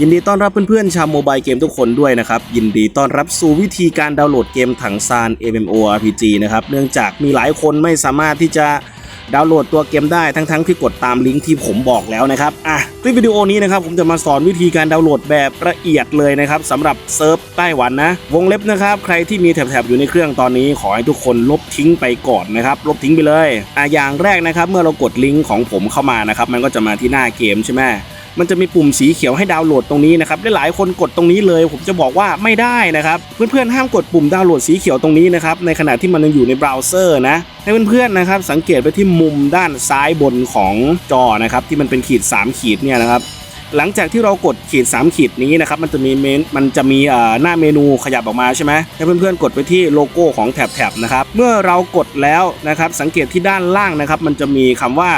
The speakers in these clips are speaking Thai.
ยินดีต้อนรับเพื่อนๆชาวโมบายเกมทุกคนด้วยนะครับ ยินดีต้อนรับสู่วิธีการดาวน์โหลดเกมถังซาน MMORPG นะครับ เนื่องจากมีหลายคนไม่สามารถที่จะดาวน์โหลดตัวเกมได้ทั้งๆที่กดตามลิงก์ที่ผมบอกแล้วนะครับ อะ คลิปวิดีโอนี้นะครับ ผมจะมาสอนวิธีการดาวน์โหลดแบบละเอียดเลยนะครับสำหรับเซิร์ฟไต้หวันนะ วงเล็บนะครับ ใครที่มีแถบๆอยู่ในเครื่องตอนนี้ขอให้ทุกคนลบทิ้งไปก่อนนะครับ ลบทิ้งไปเลย อะอย่างแรกนะครับ เมื่อเรากดลิงก์ของผมเข้ามานะครับ มันก็จะมาที่หน้าเกมใช่ไหม มันจะมีปุ่มสีเขียวให้ดาวน์โหลดตรงนี้นะครับหลายคนกดตรงนี้เลย ผมจะบอกว่าไม่ได้นะครับเพื่อนๆห้ามกดปุ่มดาวน์โหลดสีเขียวตรงนี้นะครับในขณะที่มันยังอยู่ในเบราว์เซอร์นะให้เพื่อนๆนะครับสังเกตไปที่มุมด้านซ้ายบนของจอนะครับที่มันเป็นขีด 3 ขีดเนี่ยนะครับหลังจากที่เรากดขีด 3 ขีดนี้นะครับมันจะมีเมนมันจะมีหน้าเมนูขยับออกมาใช่ไหมให้เพื่อนๆกดไปที่โลโก้ของแถบๆนะครับเมื่อเรากดแล้วนะครับสังเกตที่ด้านล่างนะครับมันจะมีคำว่า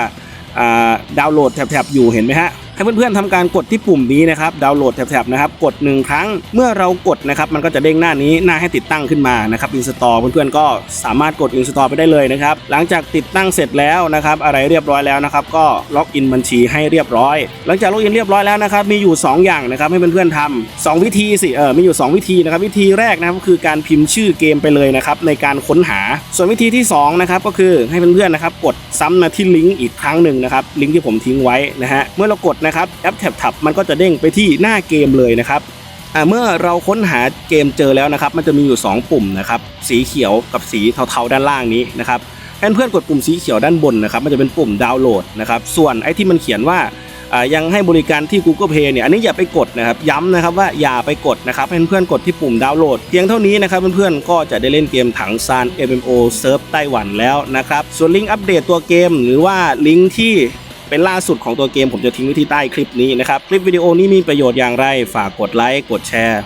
อ่าดาวน์โหลดแถบๆอยู่เห็นไหมฮะ ให้เพื่อนๆทำการกดที่ปุ่มนี้นะครับดาวน์โหลดแถบๆนะครับกดหนึ่งครั้งเมื่อเรากดนะครับมันก็จะเด้งหน้านี้หน้าให้ติดตั้งขึ้นมานะครับอินสตอลเพื่อนๆก็สามารถกดอินสตอลไปได้เลยนะครับหลังจากติดตั้งเสร็จแล้วนะครับอะไรเรียบร้อยแล้วนะครับก็ล็อกอินบัญชีให้เรียบร้อย หลังจากล็อกอินเรียบร้อยแล้วนะครับมีอยู่ 2 อย่างนะครับให้เพื่อนๆทำสองวิธีสิเออมีอยู่ 2 วิธีนะครับวิธีแรกนะครับก็คือการพิมพ์ชื่อเกมไปเลยนะครับในการค้นหา ส่วนวิธีที่สองนะครับก็คือให้เพื่อนๆนะครับกดซ้ำมาที่ลิงก์อีกครั้งหนึ่งนะครับลิงก์ที่ผมทิ้งไว้นะฮะเมื่อเรากดนะครับแอปแท็บๆมันก็จะเด้งไปที่หน้าเกมเลยนะครับเมื่อเราค้นหาเกมเจอแล้วนะครับ มันจะมีอยู่ 2 ปุ่มนะครับสีเขียวกับสีเทาๆด้านล่างนี้นะครับให้เพื่อนๆกดปุ่มสีเขียวด้านบนนะครับ มันจะเป็นปุ่มดาวน์โหลดนะครับส่วนไอ้ที่มันเขียนว่ายังให้บริการที่ Google Play เนี่ยอันนี้อย่าไปกดนะครับย้ำนะครับว่าอย่าไปกดนะครับให้เพื่อนๆกดที่ปุ่มดาวน์โหลดเพียงเท่านี้นะครับเพื่อนๆก็จะได้เล่นเกมถังซาน MMO เซิร์ฟไต้หวันแล้วนะครับส่วนลิงก์อัปเดตตัวเกม หรือว่าลิงก์ที่ เป็นล่าสุดของตัวเกมผมจะทิ้งไว้ที่ใต้คลิปนี้นะครับ คลิปวิดีโอนี้มีประโยชน์อย่างไร ฝากกดไลค์ กดแชร์